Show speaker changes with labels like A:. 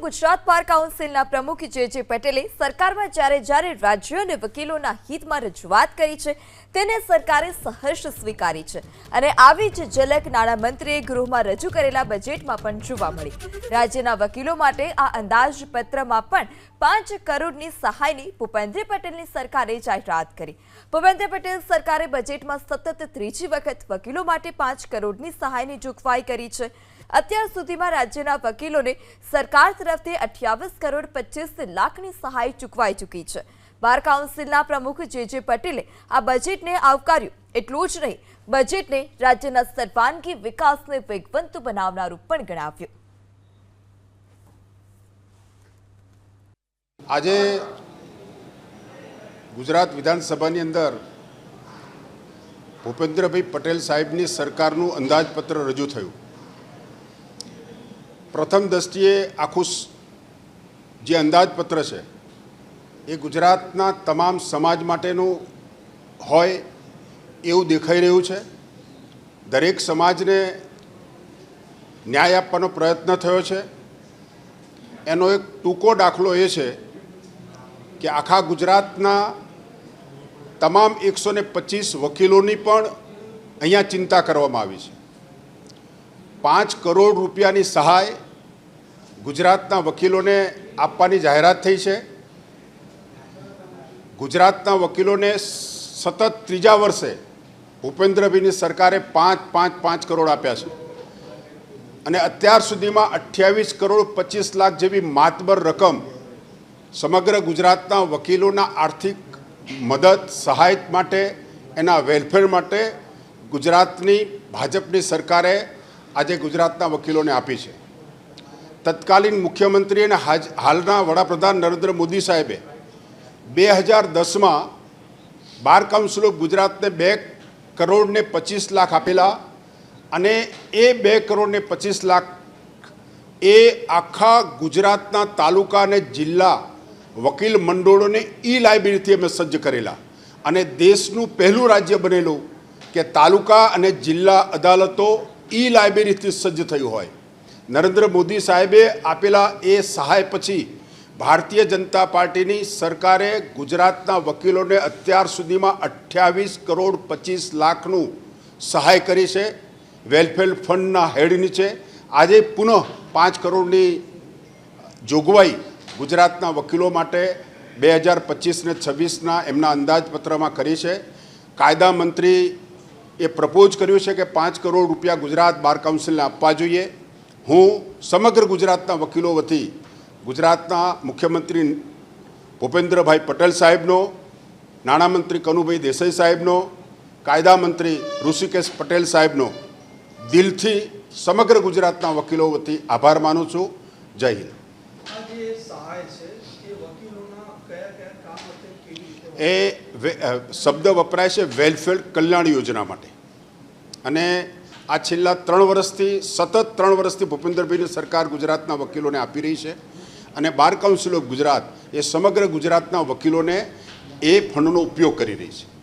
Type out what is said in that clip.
A: ગુજરાત બાર કાઉન્સિલના પ્રમુખ જે પટેલે સરકારમાં જ્યારે જ્યારે રાજ્યો અને વકીલોના હિતમાં રજૂઆત કરી છે, તેને સરકારે સહર્ષ સ્વીકારી છે. અને આવી જ ઝલક નાણામંત્રીએ ગૃહમાં રજૂ કરેલા બજેટમાં પણ જોવા મળી. રાજ્યના વકીલો માટે આ અંદાજપત્રમાં પણ પાંચ કરોડની સહાયની ભૂપેન્દ્ર પટેલની સરકારે જાહેરાત કરી. ભૂપેન્દ્ર પટેલ સરકારે બજેટમાં સતત ત્રીજી વખત વકીલો માટે પાંચ કરોડની સહાયની જોગવાઈ કરી છે. અત્યાર સુધીમાં રાજ્યના વકીલોને સરકાર તરફથી અઠ્યાવીસ કરોડ પચીસ લાખની સહાય ચૂકવાઈ ચૂકી છે. બાર કાઉન્સિલના પ્રમુખ જે જે પટેલે આ બજેટને આવકાર્યું એટલું જ નહીં, બજેટને રાજ્યના સર્વાંગી વિકાસને વેગવંત બનાવનારું પણ ગણાવ્યું.
B: આજે ગુજરાત વિધાનસભાની અંદર ભૂપેન્દ્રભાઈ પટેલ સાહેબની સરકારનું અંદાજપત્ર રજૂ થયું. પ્રથમ દ્રષ્ટિએ આખું જે અંદાજપત્ર છે, એ ગુજરાતના તમામ સમાજ માટેનું હોય એવું દેખાઈ રહ્યું છે. દરેક સમાજને ન્યાય આપવાનો પ્રયત્ન થયો છે. એનો એક ટૂંકો દાખલો એ છે કે આખા ગુજરાતના તમામ એકસો પચીસ વકીલોની પણ અહીંયા ચિંતા કરવામાં આવી છે. પાંચ કરોડ રૂપિયાની સહાય ગુજરાતના વકીલોને આપવાની જાહેરાત થઈ છે. ગુજરાતના વકીલોને સતત ત્રીજા વર્ષે ભૂપેન્દ્રભાઈની સરકારે પાંચ પાંચ પાંચ કરોડ આપ્યા છે. અને અત્યાર સુધીમાં અઠ્યાવીસ કરોડ પચીસ લાખ જેવી માતબર રકમ સમગ્ર ગુજરાતના વકીલોના આર્થિક મદદ, સહાય માટે, એના વેલફેર માટે ગુજરાતની ભાજપની સરકારે આજે ગુજરાતના વકીલોને આપી છે. તત્કાલીન મુખ્યમંત્રી અને હાલના વડાપ્રધાન નરેન્દ્ર મોદી સાહેબે બે હજાર દસમાં બાર કાઉન્સિલ ઓફ ગુજરાતને બે કરોડને પચીસ લાખ આપેલા અને એ બે કરોડને પચીસ લાખ એ આખા ગુજરાતના તાલુકા અને જિલ્લા વકીલ મંડળોને ઈ લાઇબ્રેરીથી અમે સજ્જ કરેલા. અને દેશનું પહેલું રાજ્ય બનેલું કે તાલુકા અને જિલ્લા અદાલતો ઈ લાઇબ્રેરીથી સજ્જ થયું હોય. નરેન્દ્ર મોદી સાહેબે આપેલા એ સહાય પછી ભારતીય જનતા પાર્ટીની સરકારે ગુજરાતના વકીલોને અત્યાર સુધીમાં અઠ્યાવીસ કરોડ પચીસ લાખનું સહાય કરી છે. વેલફેર ફંડના હેડ નીચે આજે પુનઃ પાંચ કરોડની જોગવાઈ ગુજરાતના વકીલો માટે બે હજાર પચીસ ને છવ્વીસના એમના અંદાજપત્રમાં કરી છે. કાયદા મંત્રી એ પ્રપોઝ કર્યું છે કે પાંચ કરોડ રૂપિયા ગુજરાત બાર કાઉન્સિલને આપવા જોઈએ. હું સમગ્ર ગુજરાતના વકીલો વતી ગુજરાતના મુખ્યમંત્રી ભૂપેન્દ્રભાઈ પટેલ સાહેબનો, નાણામંત્રી કનુભાઈ દેસાઈ સાહેબનો, કાયદા મંત્રી ઋષિકેશ પટેલ સાહેબનો દિલથી સમગ્ર ગુજરાતના વકીલો વતી આભાર માનું છું. જય હિન્દ.
C: સહાય છે એ
B: શબ્દ વપરાય છે વેલફેર કલ્યાણ યોજના માટે. અને આ છેલ્લા ત્રણ વર્ષથી, સતત ત્રણ વર્ષથી ભૂપેન્દ્રભાઈની સરકાર ગુજરાતના વકીલોને આપી રહી છે. અને બાર કાઉન્સિલ ઓફ ગુજરાત એ સમગ્ર ગુજરાતના વકીલોને એ ફંડનો ઉપયોગ કરી રહી છે.